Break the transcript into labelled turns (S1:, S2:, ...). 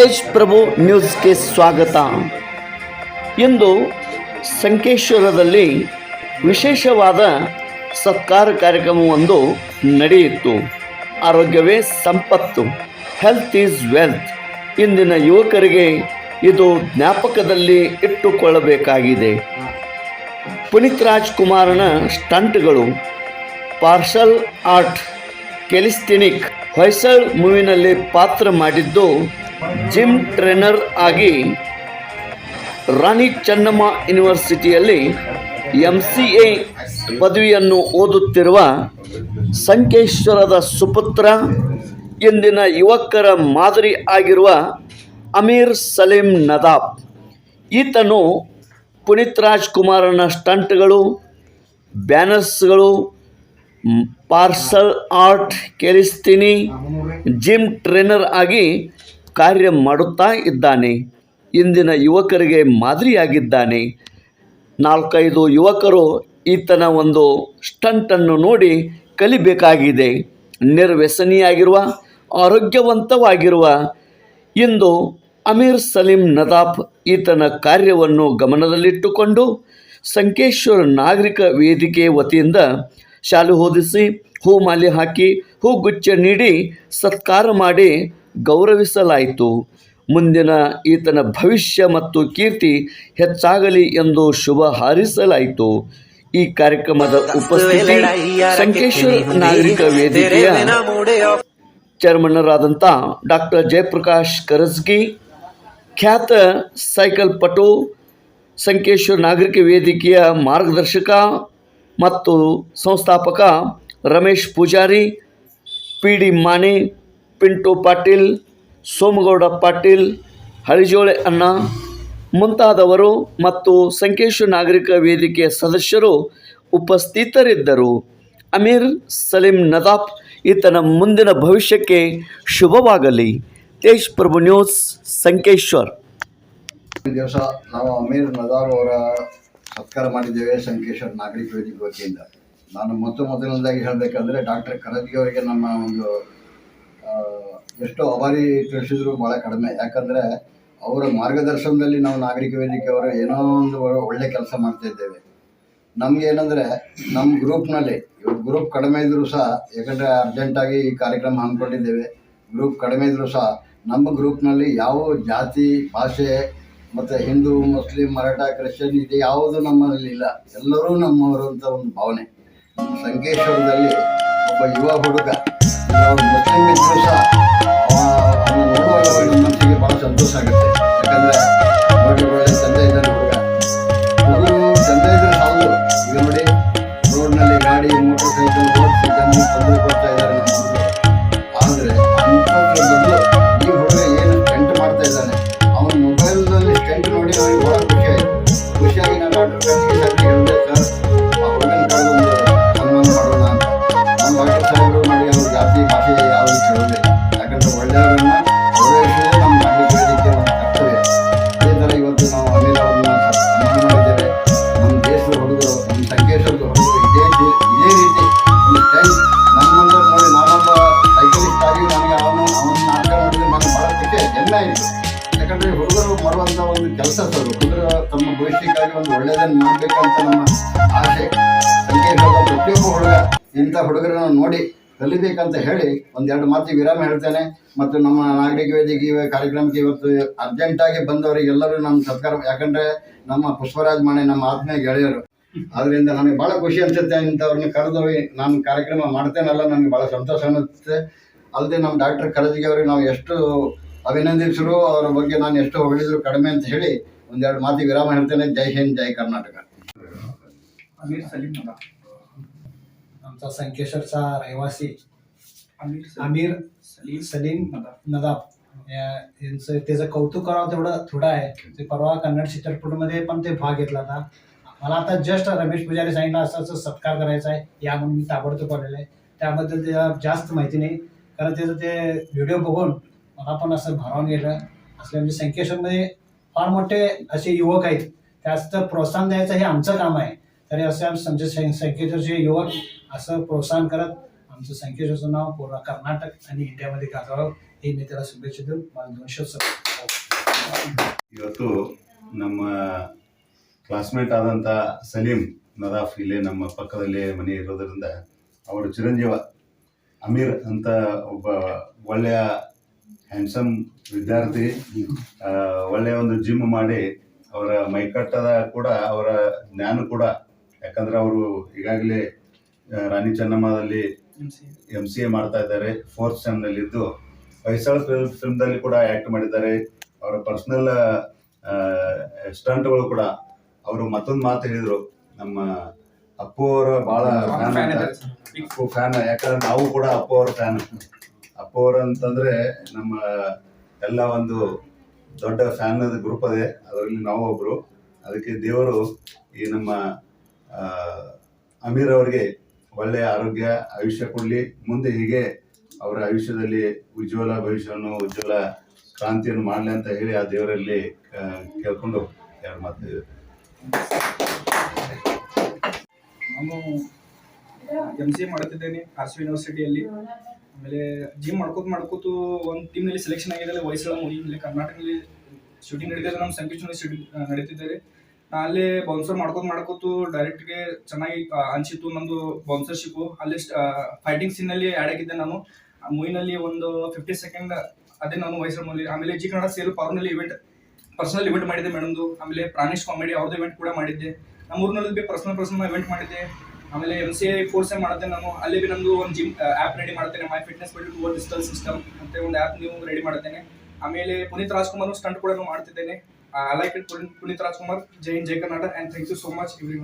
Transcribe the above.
S1: ತೇಜ್ ಪ್ರಭು ನ್ಯೂಸ್ಗೆ ಸ್ವಾಗತ. ಇಂದು ಸಂಕೇಶ್ವರದಲ್ಲಿ ವಿಶೇಷವಾದ ಸತ್ಕಾರ ಕಾರ್ಯಕ್ರಮವೊಂದು ನಡೆಯಿತು. ಆರೋಗ್ಯವೇ ಸಂಪತ್ತು ಹೆಲ್ತ್ ಈಸ್ ವೆಲ್ತ್ ಇಂದಿನ ಯುವಕರಿಗೆ ಇದು ಜ್ಞಾಪಕದಲ್ಲಿ ಇಟ್ಟುಕೊಳ್ಳಬೇಕಾಗಿದೆ. ಪುನೀತ್ ರಾಜ್ಕುಮಾರನ ಸ್ಟಂಟ್ಗಳು ಪಾರ್ಷಲ್ ಆರ್ಟ್ ಕೆಲಿಸ್ಟಿನಿಕ್ ಹೊಯ್ಸಳ್ ಮೂವಿನಲ್ಲಿ ಪಾತ್ರ ಮಾಡಿದ್ದು ಜಿಮ್ ಟ್ರೈನರ್ ಆಗಿ ರಾಣಿ ಚೆನ್ನಮ್ಮ ಯೂನಿವರ್ಸಿಟಿಯಲ್ಲಿ ಎಂ ಸಿ ಎ ಪದವಿಯನ್ನು ಓದುತ್ತಿರುವ ಸಂಕೇಶ್ವರದ ಸುಪುತ್ರ, ಇಂದಿನ ಯುವಕರ ಮಾದರಿ ಆಗಿರುವ ಅಮೀರ್ ಸಲೀಂ ನದಾಬ್. ಈತನು ಪುನೀತ್ ರಾಜ್ಕುಮಾರನ ಸ್ಟಂಟ್ಗಳು, ಬ್ಯಾನರ್ಸ್ಗಳು, ಪಾರ್ಸಲ್ ಆರ್ಟ್ ಕೇಳಿಸ್ತೀನಿ, ಜಿಮ್ ಟ್ರೈನರ್ ಆಗಿ ಕಾರ್ಯ ಮಾಡುತ್ತಾ ಇದ್ದಾನೆ. ಇಂದಿನ ಯುವಕರಿಗೆ ಮಾದರಿಯಾಗಿದ್ದಾನೆ. ನಾಲ್ಕೈದು ಯುವಕರು ಈತನ ಒಂದು ಸ್ಟಂಟನ್ನು ನೋಡಿ ಕಲಿಬೇಕಾಗಿದೆ. ನಿರ್ವ್ಯಸನಿಯಾಗಿರುವ, ಆರೋಗ್ಯವಂತವಾಗಿರುವ ಇಂದು ಅಮೀರ್ ಸಲೀಂ ನದಾಫ್ ಈತನ ಕಾರ್ಯವನ್ನು ಗಮನದಲ್ಲಿಟ್ಟುಕೊಂಡು ಸಂಕೇಶ್ವರ ನಾಗರಿಕ ವೇದಿಕೆ ವತಿಯಿಂದ ಶಾಲು ಹೊದಿಸಿ, ಹೂ ಮಾಲೆ ಹಾಕಿ ಹೂಗುಚ್ಛ ನೀಡಿ, ಸತ್ಕಾರ ಮಾಡಿ ಗೌರವಿಸಲಾಯಿತು. ಮುಂದಿನ ಈತನ ಭವಿಷ್ಯ ಮತ್ತು ಕೀರ್ತಿ ಹೆಚ್ಚಾಗಲಿ ಎಂದು ಶುಭ ಹಾರಿಸಲಾಯಿತು. ಈ ಕಾರ್ಯಕ್ರಮದ ಉಪಸ್ಥಿತಿ ಸಂಕೇಶ್ವರ ನಾಗರಿಕ ವೇದಿಕೆಯ ಚೇರ್ಮನ್ನರಾದಂಥ ಡಾಕ್ಟರ್ ಜಯಪ್ರಕಾಶ್ ಕರಸ್ಗಿ ಖ್ಯಾತ ಸೈಕಲ್ ಪಟು ಸಂಕೇಶ್ವರ ನಾಗರಿಕ ವೇದಿಕೆಯ ಮಾರ್ಗದರ್ಶಕ ಮತ್ತು ಸಂಸ್ಥಾಪಕ ರಮೇಶ್ ಪೂಜಾರಿ ಪಿ ಡಿ ಮಾನೆ ಪಿಂಟು ಪಾಟೀಲ್, ಸೋಮಗೌಡ ಪಾಟೀಲ್ ಹಳಿಜೋಳೆ ಅಣ್ಣ ಮುಂತಾದವರು ಮತ್ತು ಸಂಕೇಶ್ವರ ನಾಗರಿಕ ವೇದಿಕೆಯ ಸದಸ್ಯರು ಉಪಸ್ಥಿತರಿದ್ದರು. ಅಮೀರ್ ಸಲೀಂ ನದಾಫ್ ಈತನ ಮುಂದಿನ ಭವಿಷ್ಯಕ್ಕೆ ಶುಭವಾಗಲಿ. ತೇಜ್ ಪ್ರಭು ನ್ಯೂಸ್, ಸಂಕೇಶ್ವರ್.
S2: ದಿವಸ ನಾವು ಅಮೀರ್ ನದಾರ್ ಅವರ ಸತ್ಕಾರ ಮಾಡಿದ್ದೇವೆ ಸಂಕೇಶ್ವರ್ ನಾಗರಿಕ ವೇದಿಕೆ ವತಿಯಿಂದ. ನಾನು ಮೊತ್ತ ಮೊದಲನೇದಾಗಿ ಹೇಳಬೇಕಂದ್ರೆ ಡಾಕ್ಟರ್ ಕರದಿಗೆ ಅವರಿಗೆ ನಮ್ಮ ಒಂದು ಎಷ್ಟೋ ಅಭಾರಿ ತಿಳಿಸಿದ್ರು ಭಾಳ ಕಡಿಮೆ. ಯಾಕಂದರೆ ಅವರ ಮಾರ್ಗದರ್ಶನದಲ್ಲಿ ನಾವು ನಾಗರಿಕ ವೇದಿಕೆ ವೇದಿಕೆಯವರು ಏನೋ ಒಂದು ಒಳ್ಳೆ ಕೆಲಸ ಮಾಡ್ತಾ ಇದ್ದೇವೆ. ನಮ್ಗೆ ಏನಂದರೆ ನಮ್ಮ ಗ್ರೂಪ್ನಲ್ಲಿ ಇವತ್ತು ಗ್ರೂಪ್ ಕಡಿಮೆ ಇದ್ದರೂ ಸಹ, ಯಾಕಂದರೆ ಅರ್ಜೆಂಟಾಗಿ ಈ ಕಾರ್ಯಕ್ರಮ ಹಮ್ಮಿಕೊಂಡಿದ್ದೇವೆ. ಗ್ರೂಪ್ ಕಡಿಮೆ ಇದ್ದರೂ ಸಹ, ನಮ್ಮ ಗ್ರೂಪ್ನಲ್ಲಿ ಯಾವ ಜಾತಿ, ಭಾಷೆ, ಮತ್ತು ಹಿಂದೂ, ಮುಸ್ಲಿಂ, ಮರಾಠ, ಕ್ರಿಶ್ಚಿಯನ್ ಇದು ಯಾವುದು ನಮ್ಮಲ್ಲಿ ಇಲ್ಲ. ಎಲ್ಲರೂ ನಮ್ಮವರು ಅಂತ ಒಂದು ಭಾವನೆ. ಸಂಕೇಶ್ವರದಲ್ಲಿ ಒಬ್ಬ ಯುವ ಹುಡುಗ ಸಹ ಅವ ಅವನು ನೋಡುವಾಗ ನಮ್ಮ ಮನಸ್ಸಿಗೆ ಭಾಳ ಸಂತೋಷ ಆಗುತ್ತೆ ಯಾಕಂದರೆ ಒಳ್ಳೆ ಇದ್ದಾನೆ ಹುಡುಗ ಈಗ ನೋಡಿ ರೋಡ್ನಲ್ಲಿ ಗಾಡಿ ಮೋಟರ್ ಸೈಕಲ್ ಓಡಿಸಿ ತೊಂದರೆ ಕೊಡ್ತಾ ಇದ್ದಾರೆ ಆದರೆ ಈ ಹುಡುಗ ಏನು ಟೆಂಟ್ ಮಾಡ್ತಾ ಇದ್ದಾನೆ ಅವನ ಮೊಬೈಲ್ನಲ್ಲಿ ಟೆಂಟ್ ನೋಡಿ ಅವನಿಗೆ ಭಾಳ ಖುಷಿ ಆಯಿತು ಖುಷಿಯಾಗಿ ನಾನು ಸರ್ ಕೆಲಸ ತರಬೇಕು ಅಂದ್ರೆ ತಮ್ಮ ಭವಿಷ್ಯಕ್ಕಾಗಿ ಒಂದು ಒಳ್ಳೆಯದನ್ನು ಮಾಡ್ಬೇಕಂತ ನಮ್ಮ ಆಸೆ. ಸಂಕೇತ ಪ್ರತಿಯೊಬ್ಬ ಹುಡುಗ ಇಂಥ ಹುಡುಗರನ್ನು ನೋಡಿ ಕಲಿಬೇಕಂತ ಹೇಳಿ ಒಂದೆರಡು ಮಾತು ವಿರಾಮ ಹೇಳ್ತೇನೆ. ಮತ್ತು ನಮ್ಮ ನಾಗರಿಕ ವೇದಿಕೆ ಕಾರ್ಯಕ್ರಮಕ್ಕೆ ಇವತ್ತು ಅರ್ಜೆಂಟಾಗಿ ಬಂದವರಿಗೆಲ್ಲರೂ ನಮ್ಮ ಸತ್ಕಾರ. ಯಾಕಂದ್ರೆ ನಮ್ಮ ಪುಷ್ಪರಾಜ್ ಮಾಣೆ ನಮ್ಮ ಆತ್ಮೀಯ ಗೆಳೆಯರು. ಅದರಿಂದ ನನಗೆ ಭಾಳ ಖುಷಿ ಅನಿಸುತ್ತೆ ಇಂಥವ್ರನ್ನ ಕರೆದು ನಾನು ಕಾರ್ಯಕ್ರಮ ಮಾಡ್ತೇನಲ್ಲ, ನನಗೆ ಭಾಳ ಸಂತೋಷ ಅನ್ನಿಸುತ್ತೆ. ಅಲ್ಲದೆ ನಮ್ಮ ಡಾಕ್ಟರ್ ಕರಜಿಗೆ ಅವ್ರಿಗೆ ನಾವು ಎಷ್ಟು ಅಭಿನಂದಿಸಿದ್ರು ಅವರ ಬಗ್ಗೆ ನಾನು ಎಷ್ಟು ಹೊಗಳಿದ್ರು ಕಡಿಮೆ ಅಂತ ಹೇಳಿ ಒಂದೆರಡು ಮಾತಿಗೆ ವಿರಾಮ ಹೇಳ್ತೇನೆ ಜೈ ಹಿಂದ್ ಜೈ ಕರ್ನಾಟಕ
S3: अमीर सलीम मला
S4: आमचा संकेश्वरचा रहिवासी
S3: अमीर
S4: आमिर
S3: सलीम
S4: सलीम
S3: मला
S4: नदाब या- यांचं त्याचं कौतुक करावं तेवढं थोडं आहे ते परवा कन्नड चित्रपटमध्ये पण ते भाग घेतला होता मला आता जस्ट रमेश पुजारी सांगितलं असं असं सत्कार करायचा आहे या म्हणून मी ताबडतोब आलेलं आहे त्याबद्दल त्याला जास्त माहिती नाही कारण त्याचं ते व्हिडिओ बघून मला पण असं भारावून गेलं असल्या म्हणजे संकेश्वरमध्ये फार मोठे असे युवक आहेत त्याचं प्रोत्साहन द्यायचं हे आमचं काम आहे तरी असं समजा संकेश्वरचे युवक असं प्रोत्साहन करत आमचं संकेश्वरचं नाव पूर्ण कर्नाटक आणि इंडियामध्ये गाजावं हे मी त्याला शुभेच्छा देऊन मला दोनशे
S5: ಇವತ್ತು ನಮ್ಮ ಕ್ಲಾಸ್ಮೇಟ್ ಆದಂಥ ಸಲೀಂ ನದಾಫ್ ಇಲ್ಲೇ ನಮ್ಮ ಪಕ್ಕದಲ್ಲೇ ಮನೆ ಇರೋದರಿಂದ ಅವರು ಚಿರಂಜೀವ ಅಮೀರ್ ಅಂತ ಒಬ್ಬ ಒಳ್ಳೆಯ ಹ್ಯಾಂಡ್ಸಮ್ ವಿದ್ಯಾರ್ಥಿ ಒಳ್ಳೆಯ ಒಂದು ಜಿಮ್ ಮಾಡಿ ಅವರ ಮೈಕಟ್ಟದ ಕೂಡ ಅವರ ಜ್ಞಾನ ಕೂಡ. ಯಾಕಂದ್ರೆ ಅವರು ಈಗಾಗಲೇ ರಾಣಿ ಚೆನ್ನಮ್ಮದಲ್ಲಿ ಎಂ ಸಿ ಎ ಮಾಡ್ತಾ ಇದ್ದಾರೆ ಫೋರ್ತ್ ಸೆಮ್ನಲ್ಲಿದ್ದು ಹೊಯ್ಸಳ ಫಿಲ್ಮ್ ಫಿಲ್ಮ್ದಲ್ಲಿ ಕೂಡ ಆ್ಯಕ್ಟ್ ಮಾಡಿದ್ದಾರೆ. ಅವರ ಪರ್ಸನಲ್ ಸ್ಟಂಟ್ಗಳು ಕೂಡ. ಅವರು ಮತ್ತೊಂದು ಮಾತು ಹೇಳಿದರು ನಮ್ಮ ಅಪ್ಪು ಅವರ ಭಾಳ ಫ್ಯಾನ್ ಫ್ಯಾನ್ ಯಾಕಂದ್ರೆ ನಾವು ಕೂಡ ಅಪ್ಪು ಅವರ ಫ್ಯಾನ್ ಅಪ್ಪು ಅಂತಂದ್ರೆ ನಮ್ಮ ಎಲ್ಲ ಒಂದು ದೊಡ್ಡ ಫ್ಯಾನ್ ಗ್ರೂಪ್ ಅದೇ. ಅದರಲ್ಲಿ ನಾವು ಒಬ್ರು. ಅದಕ್ಕೆ ದೇವರು ಈ ನಮ್ಮ ಅಮೀರ್ ಅವರಿಗೆ ಒಳ್ಳೆಯ ಆರೋಗ್ಯ, ಆಯುಷ್ಯ ಕೊಡಲಿ. ಮುಂದೆ ಹೀಗೆ ಅವರ ಆಯುಷ್ಯದಲ್ಲಿ ಉಜ್ವಲ ಭವಿಷ್ಯವನ್ನು, ಉಜ್ವಲ ಕ್ರಾಂತಿಯನ್ನು ಮಾಡಲಿ ಅಂತ ಹೇಳಿ ಆ ದೇವರಲ್ಲಿ ಕೇಳ್ಕೊಂಡು ಎರಡು ಮಾತು
S3: ನಾನು ಎಂ ಸಿ ಮಾಡ್ತಿದ್ದೇನೆ ಮಾಡುತ್ತಿದ್ದೇನೆ ಆರ್ ಯೂನಿವರ್ಸಿಟಿಯಲ್ಲಿ ಆಮೇಲೆ ಜಿಮ್ ಮಾಡ್ಕೋತ ಮಾಡ್ಕೋತು ಒಂದು ಟೀಮ್ನಲ್ಲಿ ಸೆಲೆಕ್ಷನ್ ಆಗಿದೆ ವಯಸ್ಸಳ ಇಲ್ಲಿ ಕರ್ನಾಟಕದಲ್ಲಿ ಶೂಟಿಂಗ್ ನಡೀತಿದ್ರೆ ನಮ್ಮ ಸಂಕೇಶ್ವರ ಶೂಟಿಂಗ್ ನಡೀತಿದ್ದಾರೆ. ಅಲ್ಲೇ ಬೌನ್ಸರ್ ಮಾಡ್ಕೋತ ಮಾಡ್ಕೋತು ಡೈರೆಕ್ಟ್ಗೆ ಚೆನ್ನಾಗಿ ಅನಿಸಿತ್ತು ಅನ್ಸಿತ್ತು ನಂದು ಬೌನ್ಸರ್ಶಿಪ್ಪು ಅಲ್ಲಿ ಫೈಟಿಂಗ್ ಸೀನಲ್ಲಿ ಆ್ಯಡ್ ಆಗಿದ್ದೆ ನಾನು. ಮೂವಿನಲ್ಲಿ ಒಂದು ಫಿಫ್ಟಿ ಸೆಕೆಂಡ್ ಅದೇ ನಾನು ವಯಸ್ಸರ ಮೂಲಿ ಆಮೇಲೆ ಜಿ ಕನ್ನಡ ಸೇಲ್ ಪವರ್ನಲ್ಲಿ ಇವೆಂಟ್ ಪರ್ಸನಲ್ ಇವೆಂಟ್ ಮಾಡಿದ್ದೆ ಮೇಡಮ್ದು ಆಮೇಲೆ ಪ್ರಾಣೇಶ್ ಕಾಮಿಡಿ ಅವ್ರದ್ದು ಇವೆಂಟ್ ಕೂಡ ಮಾಡಿದ್ದೆ. ನಮ್ಮ ಊರಿನಲ್ಲಿ ಬಿ ಪರ್ಸನಲ್ ಪರ್ಸನಲ್ ಇವೆಂಟ್ ಮಾಡಿದ್ದೆ. ಆಮೇಲೆ ಎಂ ಸಿ ಐ ಕೋರ್ಸ್ ಮಾಡುತ್ತೆ ನಾನು ಅಲ್ಲಿ ಬಿ ನಮ್ದು ಒಂದು ಜಿಮ್ ಆ್ಯಪ್ ರೆಡಿ ಮಾಡ್ತೇನೆ my fitness build to digital system ಅಂತ ಒಂದು ಆ್ಯಪ್ ನೀವು ರೆಡಿ ಮಾಡ್ತೇನೆ ಆಮೇಲೆ ಪುನೀತ್ ರಾಜ್ಕುಮಾರ್ ಸ್ಟಂಟ್ ಕೂಡ ಮಾಡ್ತಿದ್ದೇನೆ. I like it Puneeth Rajkumar. Jai Jai Karnataka and thank you so much every